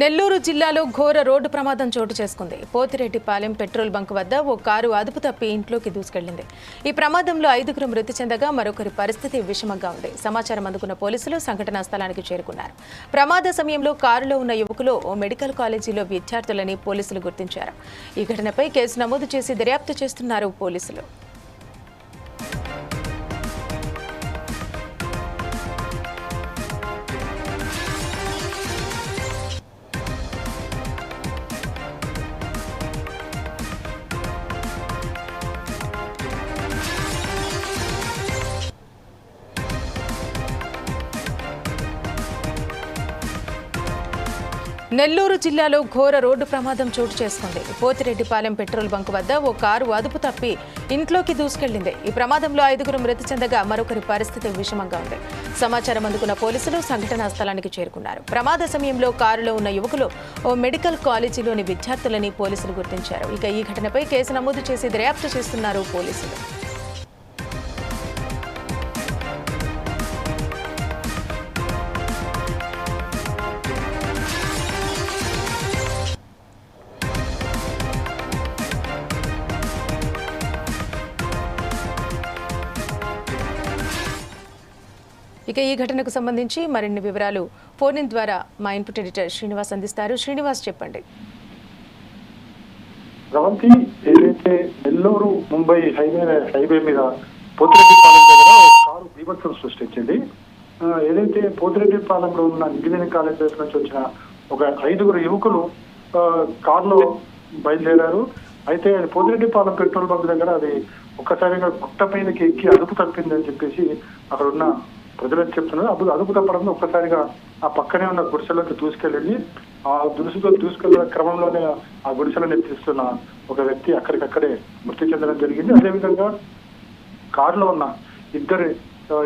నెల్లూరు జిల్లాలో ఘోర రోడ్డు ప్రమాదం చోటు చేసుకుంది. పోతిరెడ్డిపాలెం పెట్రోల్ బంక్ వద్ద ఓ కారు అదుపు తప్పి ఇంట్లోకి దూసుకెళ్ళింది ఈ ప్రమాదంలో ఐదుగురు మృతి చెందగా మరొకరి పరిస్థితి విషమంగా ఉంది. సమాచారం అందుకున్న పోలీసులు సంఘటనా స్థలానికి చేరుకున్నారు. ప్రమాద సమయంలో కారులో ఉన్న యువకులు ఓ మెడికల్ కాలేజీలో విద్యార్థులని పోలీసులు గుర్తించారు. ఈ ఘటనపై కేసు నమోదు చేసి దర్యాప్తు చేస్తున్నారు పోలీసులు. నెల్లూరు జిల్లాలో ఘోర రోడ్డు ప్రమాదం చోటు చేసుకుంది. పోతిరెడ్డిపాలెం పెట్రోల్ బంక్ వద్ద ఓ కారు అదుపు తప్పి ఇంట్లోకి దూసుకెళ్ళింది ఈ ప్రమాదంలో ఐదుగురు మృతి చెందగా మరొకరి పరిస్థితి విషమంగా ఉంది. సమాచారం అందుకున్న పోలీసులు సంఘటనా స్థలానికి చేరుకున్నారు. ప్రమాద సమయంలో కారులో ఉన్న యువకులు ఓ మెడికల్ కాలేజీలోని విద్యార్థులని పోలీసులు గుర్తించారు. ఇక ఈ ఘటనపై కేసు నమోదు చేసి దర్యాప్తు చేస్తున్నారు పోలీసులు. ఇక ఈ ఘటనకు సంబంధించి మరిన్ని వివరాలు ఫోన్ ఇన్ ద్వారా మా ఇన్పుట్ ఎడిటర్ శ్రీనివాస్ అందిస్తారు. శ్రీనివాస్ చెప్పండి. రవంతి ఏదైతే నెల్లూరు ముంబై హైవే హైవే మీద పోతిరెడ్డిపాలెం దగ్గర ఒక కారు బీభత్సం సృష్టించింది. ఏదైతే పోతిరెడ్డిపాలెంలో ఉన్న ఇంజనీరింగ్ కాలేజ్ నుంచి వచ్చిన ఒక ఐదుగురు యువకులు కారులో బయలుదేరారు. అయితే అది పోతిరెడ్డిపాలెం పెట్రోల్ బంక్ దగ్గర అది ఒక్కసారిగా గుట్ట పైనకి ఎక్కి అదుపు తప్పిందని చెప్పేసి అక్కడ ఉన్న ప్రజలకు చెప్తున్నారు అప్పుడు అదుపు తప్పడంతో ఒక్కసారిగా ఆ పక్కనే ఉన్న గుడిసెలోకి దూసుకెళ్ళి ఆ దురుసుతో దూసుకెళ్ళిన క్రమంలోనే ఆ గుడిసెలను ఎత్తిస్తున్న ఒక వ్యక్తి అక్కడికక్కడే మృతి చెందడం జరిగింది. అదేవిధంగా కారులో ఉన్న ఇద్దరు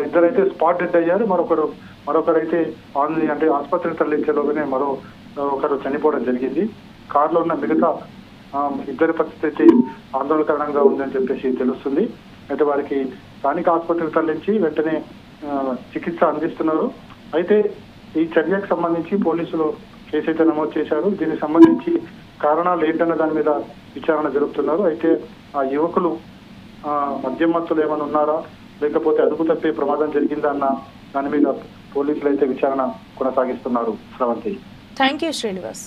ఇద్దరైతే స్పాట్ డెడ్ అయ్యారు. మరొకరు మరొకరైతే ఆన్లీ అంటే ఆసుపత్రికి తరలించేలోగానే మరో ఒకరు చనిపోవడం జరిగింది. కారులో ఉన్న మిగతా ఇద్దరి పరిస్థితి అయితే ఆందోళనకరంగా ఉందని చెప్పేసి తెలుస్తుంది. అయితే వారికి స్థానిక ఆసుపత్రికి తరలించి వెంటనే చికిత్స అందిస్తున్నారు. అయితే ఈ చర్యకు సంబంధించి పోలీసులు కేసు అయితే నమోదు చేశారు. దీనికి సంబంధించి కారణాలు ఏంటన్న దాని మీద విచారణ జరుపుతున్నారు. అయితే ఆ యువకులు ఆ, మద్యం మత్తులు ఏమైనా ఉన్నారా? లేకపోతే అదుపు తప్పే ప్రమాదం జరిగిందా అన్న దాని మీద పోలీసులు అయితే విచారణ కొనసాగిస్తున్నారు. స్రవంతి. Thank you Srinivas